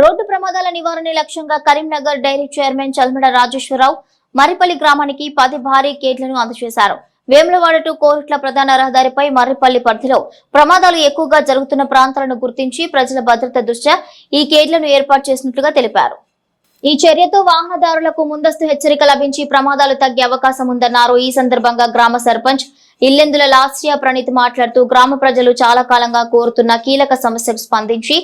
Road ప్రమాదాల నివారణ లక్ష్యంగా కరీంనగర్ డైరీ చైర్మన్ చల్మడ రాజేశ్వరరావు మర్రిపల్లి గ్రామానికి పది భారీ గేట్లను అందజేశారు. వేములవాడ టు కోరుట్ల ప్రధాన రహదారిపై మర్రిపల్లి పరిధిలో ప్రమాదాలు ఎక్కువగా జరుగుతున్న ప్రాంతాలను గుర్తించి ప్రజల భద్రత దృష్ట్యా ఈ గేట్లను ఏర్పాటు చేసినట్లుగా తెలిపారు. ఈ చర్యతో వాహనదారులకు ముందస్తు హెచ్చరిక లభించి ప్రమాదాలు తగ్గే అవకాశం ఉందన్నారు. ఈ సందర్భంగా గ్రామ సర్పంచ్ ఇల్లెందుల లాస్యా ప్రణీత్ మాట్లాడుతూ గ్రామ ప్రజలు చాలా కాలంగా కోరుతున్న కీలక సమస్యకు స్పందించి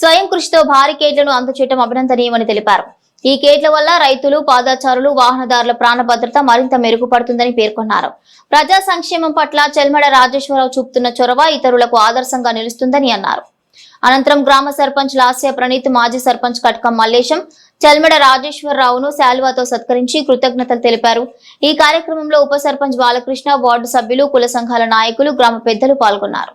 స్వయం కృషితో భారీ కేట్లను అందచేయడం అభినందనీయమని తెలిపారు. ఈ కేట్ల వల్ల రైతులు పాదాచారులు వాహనదారుల ప్రాణ భద్రత మరింత మెరుగుపడుతుందని పేర్కొన్నారు. ప్రజా సంక్షేమం పట్ల చెల్మడ రాజేశ్వరరావు చూపుతున్న చొరవ ఇతరులకు ఆదర్శంగా నిలుస్తుందని అన్నారు. అనంతరం గ్రామ సర్పంచ్ లాస్య ప్రణీత్ మాజీ సర్పంచ్ కట్కం మల్లేశం చల్మడ రాజేశ్వరరావును శాల్వాతో సత్కరించి కృతజ్ఞతలు తెలిపారు. ఈ కార్యక్రమంలో ఉప సర్పంచ్ బాలకృష్ణ వార్డు సభ్యులు కుల సంఘాల నాయకులు గ్రామ పెద్దలు పాల్గొన్నారు.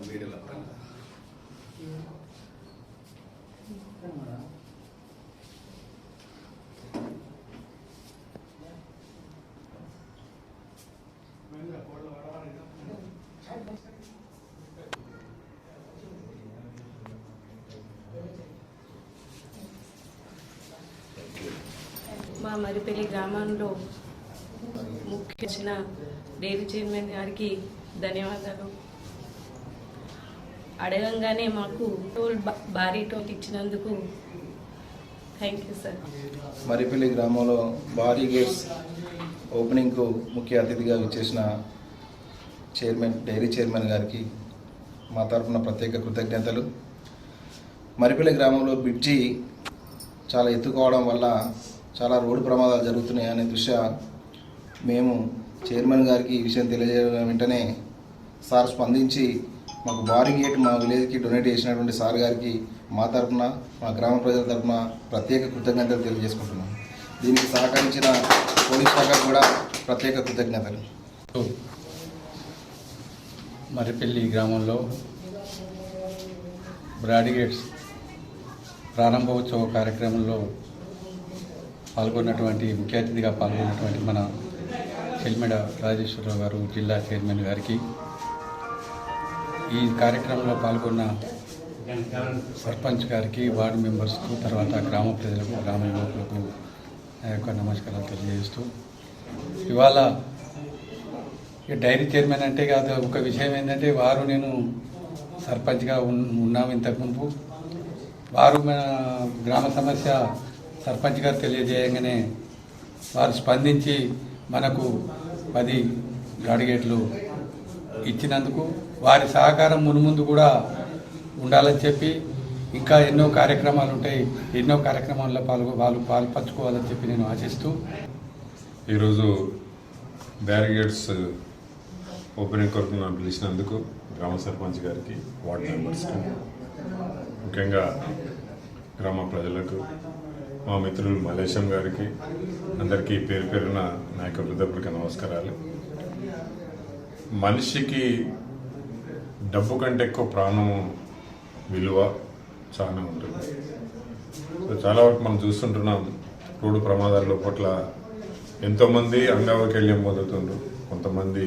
ఇక్కడే మా మరిపల్లి గ్రామంలో ముఖ్య వచ్చిన డైరీ చైర్మన్ గారికి ధన్యవాదాలు. అడగంగానే మాకు టోల్ భారీ టోల్ ఇచ్చినందుకు థ్యాంక్ యూ సార్. మరిపల్లి గ్రామంలో భారీ గేట్స్ ఓపెనింగ్కు ముఖ్య అతిథిగా విచ్చేసిన చైర్మన్ డైరీ చైర్మన్ గారికి మా తరఫున ప్రత్యేక కృతజ్ఞతలు. మరిపల్లి గ్రామంలో బ్రిడ్జి చాలా ఎత్తుకోవడం వల్ల చాలా రోడ్డు ప్రమాదాలు జరుగుతున్నాయి అనే దృష్ట్యా మేము చైర్మన్ గారికి ఈ విషయం తెలియజేయడం వెంటనే సార్ స్పందించి మాకు బారింగ్ గేట్ మా విలేజ్కి డొనేట్ చేసినటువంటి సార్ గారికి మా తరఫున మా గ్రామ ప్రజల తరఫున ప్రత్యేక కృతజ్ఞతలు తెలియజేసుకుంటున్నాం. దీనికి సహకరించిన పోలీస్ శాఖ కూడా ప్రత్యేక కృతజ్ఞతలు. మర్రిపల్లి గ్రామంలో బ్రాడిగేట్స్ ప్రారంభోత్సవ కార్యక్రమంలో పాల్గొన్నటువంటి ముఖ్య అతిథిగా పాల్గొన్నటువంటి మన చెల్మెడ రాజేశ్వరరావు గారు జిల్లా చైర్మన్ గారికి ఈ కార్యక్రమంలో పాల్గొన్న సర్పంచ్ గారికి వార్డు మెంబర్స్కు తర్వాత గ్రామ ప్రజలకు గ్రామ యువకులకు నా యొక్క నమస్కారాలు తెలియజేస్తూ ఇవాళ ఈ డైరీ చైర్మన్ అంటే కాదు ఒక విషయం ఏంటంటే వారు నేను సర్పంచ్గా ఉన్నాము ఇంతకుముందు వారు మన గ్రామ సమస్య సర్పంచ్ గారు తెలియజేయగానే వారు స్పందించి మనకు పది గాడిగేట్లు ఇచ్చినందుకు వారి సహకారం మునుముందు కూడా ఉండాలని చెప్పి ఇంకా ఎన్నో కార్యక్రమాలు ఉంటాయి. ఎన్నో కార్యక్రమాల్లో పాల్గొ వాళ్ళు పాల్పంచుకోవాలని చెప్పి నేను ఆశిస్తూ ఈరోజు బ్యారిగేట్స్ ఓపెనింగ్ కొరకు నన్ను పిలిచినందుకు గ్రామ సర్పంచ్ గారికి వార్డ్ మెంబర్స్కి ముఖ్యంగా గ్రామ ప్రజలకు మా మిత్రులు మలేశం గారికి అందరికీ పేరు పేరున నా యొక్క వృద్ధపులకి నమస్కారాలు. మనిషికి డబ్బు కంటే ఎక్కువ ప్రాణము విలువ చాలా ఉంటుంది. సో చాలా వరకు మనం చూస్తుంటున్నాం రోడ్డు ప్రమాదాల్లో పట్ల ఎంతోమంది అంగవైకల్యం పొందుతుండ్రు కొంతమంది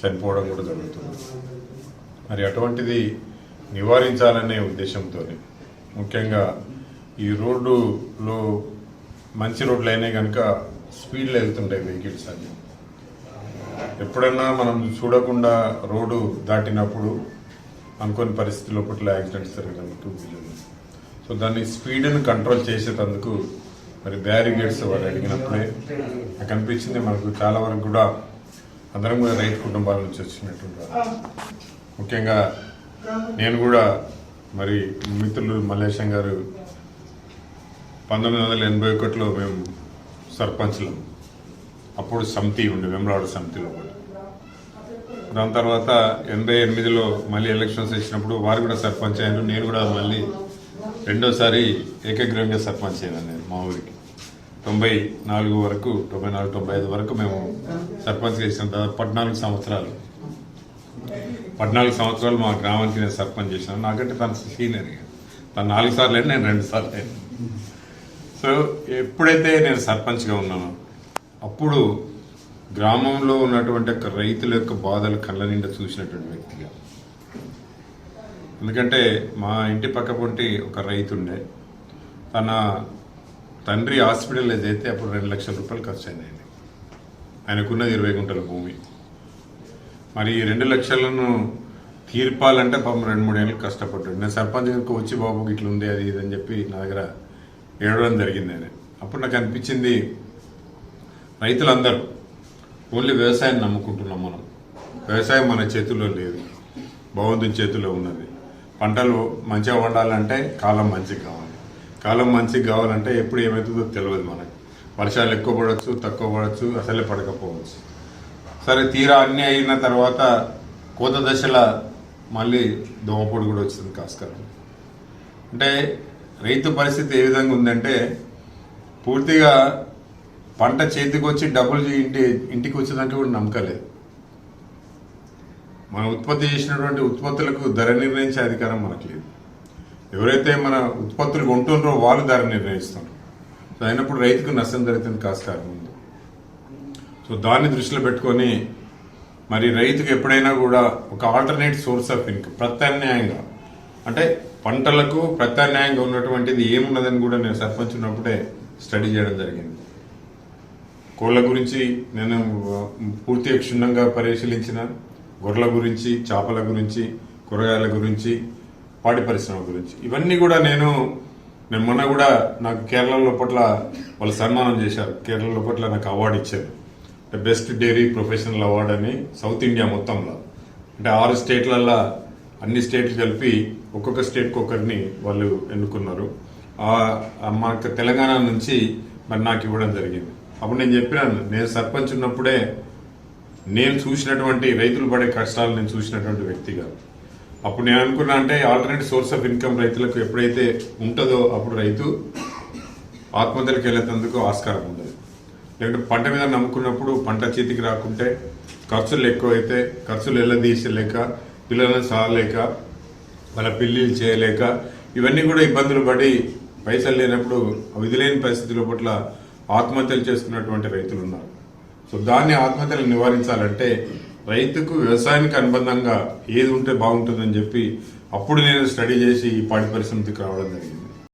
చనిపోవడం కూడా జరుగుతుంది. మరి అటువంటిది నివారించాలనే ఉద్దేశంతో ముఖ్యంగా ఈ రోడ్డులో మంచి రోడ్లు అయినాయి కనుక స్పీడ్లో వెళ్తుంటాయి వెహికల్స్ అన్నీ. ఎప్పుడన్నా మనం చూడకుండా రోడ్డు దాటినప్పుడు అనుకోని పరిస్థితుల్లో పట్ల యాక్సిడెంట్స్ జరగడం టూ వీలర్లు సో దాన్ని స్పీడ్ని కంట్రోల్ చేసేటందుకు మరి బ్యారిగేడ్స్ వారు అడిగినప్పుడే నాకు అనిపించింది మనకు చాలా వరకు కూడా అందరం కూడా రైతు కుటుంబాల నుంచి వచ్చినటువంటి ముఖ్యంగా నేను కూడా మరి మిత్రులు మల్లేశం గారు పంతొమ్మిది వందల ఎనభై ఒకటిలో మేము సర్పంచ్లం. అప్పుడు సమితి ఉండే వెమ్రాడు సమితిలో కూడా. దాని తర్వాత ఎనభై ఎనిమిదిలో మళ్ళీ ఎలక్షన్స్ వచ్చినప్పుడు వారు కూడా సర్పంచ్ అయ్యారు నేను కూడా మళ్ళీ రెండోసారి ఏకగ్రీవంగా సర్పంచ్ అయ్యాను నేను మా ఊరికి. తొంభై నాలుగు వరకు తొంభై నాలుగు తొంభై ఐదు వరకు మేము సర్పంచ్ చేసిన తర్వాత పద్నాలుగు సంవత్సరాలు. పద్నాలుగు సంవత్సరాలు మా గ్రామానికి నేను సర్పంచ్ చేశాను నాకంటే తన సీనియర్ తను నాలుగు సార్లు అయినా నేను రెండు సార్లు అయినా. సో ఎప్పుడైతే నేను సర్పంచ్గా ఉన్నానో అప్పుడు గ్రామంలో ఉన్నటువంటి ఒక రైతుల యొక్క బాధలు కళ్ళ నిండా చూసినటువంటి వ్యక్తిగా. ఎందుకంటే మా ఇంటి పక్క పొంటి ఒక రైతు ఉండే తన తండ్రి హాస్పిటల్ అయితే అప్పుడు రెండు లక్షల రూపాయలు ఖర్చు అయినాయి ఆయనకున్నది ఇరవై గుంటల భూమి. మరి ఈ రెండు లక్షలను తీర్పాలంటే పాపం రెండు మూడేళ్ళు కష్టపడ్డాడు. నేను సర్పంచ్ గారికి వచ్చి బాబు ఇట్లా ఉంది అది ఇది అని చెప్పి నా దగ్గర ఏడవడం జరిగింది ఆయన. అప్పుడు నాకు అనిపించింది రైతులందరూ ఓన్లీ వ్యవసాయం నమ్ముకుంటున్నాం మనం. వ్యవసాయం మన చేతుల్లో లేదు. భగవంతుని చేతిలో ఉన్నది. పంటలు మంచిగా పండాలంటే కాలం మంచిగా కావాలి. కాలం మంచిగా కావాలంటే ఎప్పుడు ఏమవుతుందో తెలియదు మనకు. వర్షాలు ఎక్కువ పడవచ్చు తక్కువ పడవచ్చు అసలే పడకపోవచ్చు. సరే తీరా అన్నీ అయిన తర్వాత కోత దశల మళ్ళీ దోమపొడి కూడా వచ్చింది కాస్కరం. అంటే రైతు పరిస్థితి ఏ విధంగా ఉందంటే పూర్తిగా పంట చేతికి వచ్చి డబ్బులు ఇంటి ఇంటికి వచ్చేదానికి కూడా నమ్మకలేదు. మనం ఉత్పత్తి చేసినటువంటి ఉత్పత్తులకు ధర నిర్ణయించే అధికారం మనకు లేదు. ఎవరైతే మన ఉత్పత్తులు కొంటున్నారో వాళ్ళు ధర నిర్ణయిస్తున్నారు. సో అయినప్పుడు రైతుకు నష్టం జరుగుతుంది కాస్కారం ఉంది సో దాన్ని దృష్టిలో పెట్టుకొని మరి రైతుకు ఎప్పుడైనా కూడా ఒక ఆల్టర్నేట్ సోర్స్ ఆఫ్ ఇన్కమ్ ప్రత్యామ్నాయంగా. అంటే పంటలకు ప్రత్యామ్నాయంగా ఉన్నటువంటిది ఏమున్నదని కూడా నేను సర్పంచ్ ఉన్నప్పుడే స్టడీ చేయడం జరిగింది. కోళ్ళ గురించి నేను పూర్తిగా క్షుణ్ణంగా పరిశీలించిన గొర్రెల గురించి చేపల గురించి కూరగాయల గురించి పాడి పరిశ్రమ గురించి. ఇవన్నీ కూడా నేను నేను మొన్న కూడా నాకు కేరళ లోపట్ల వాళ్ళు సన్మానం చేశారు. కేరళ లోపట్ల నాకు అవార్డు ఇచ్చారు. అంటే బెస్ట్ డైరీ ప్రొఫెషనల్ అవార్డు అని సౌత్ ఇండియా మొత్తంలో. అంటే ఆరు స్టేట్లల్లో అన్ని స్టేట్లు కలిపి ఒక్కొక్క స్టేట్కి ఒకరిని వాళ్ళు ఎన్నుకున్నారు. మాకు తెలంగాణ నుంచి మరి నాకు ఇవ్వడం జరిగింది. అప్పుడు నేను చెప్పినాను నేను సర్పంచ్ ఉన్నప్పుడే నేను చూసినటువంటి రైతులు పడే కష్టాలు నేను చూసినటువంటి వ్యక్తిగా అప్పుడు నేను అనుకున్నా అంటే ఆల్టర్నేట్ సోర్స్ ఆఫ్ ఇన్కమ్ రైతులకు ఎప్పుడైతే ఉంటుందో అప్పుడు రైతు ఆత్మహత్యలకు వెళ్ళేందుకు ఆస్కారం ఉండదు. లేకుంటే పంట మీద నమ్ముకున్నప్పుడు పంట చేతికి రాకుంటే ఖర్చులు ఎక్కువైతే ఖర్చులు వెళ్ళదీసలేక పిల్లలను సాగలేక వాళ్ళ పెళ్ళిళ్ళు చేయలేక ఇవన్నీ కూడా ఇబ్బందులు పడి పైసలు లేనప్పుడు విధులేని పరిస్థితుల పట్ల ఆత్మహత్యలు చేసుకున్నటువంటి రైతులు ఉన్నారు సో దాన్ని ఆత్మహత్యలు నివారించాలంటే రైతుకు వ్యవసాయానికి అనుబంధంగా ఏది ఉంటే బాగుంటుందని చెప్పి అప్పుడు నేను స్టడీ చేసి ఈ పాడి పరిశ్రమకి రావడం జరిగింది.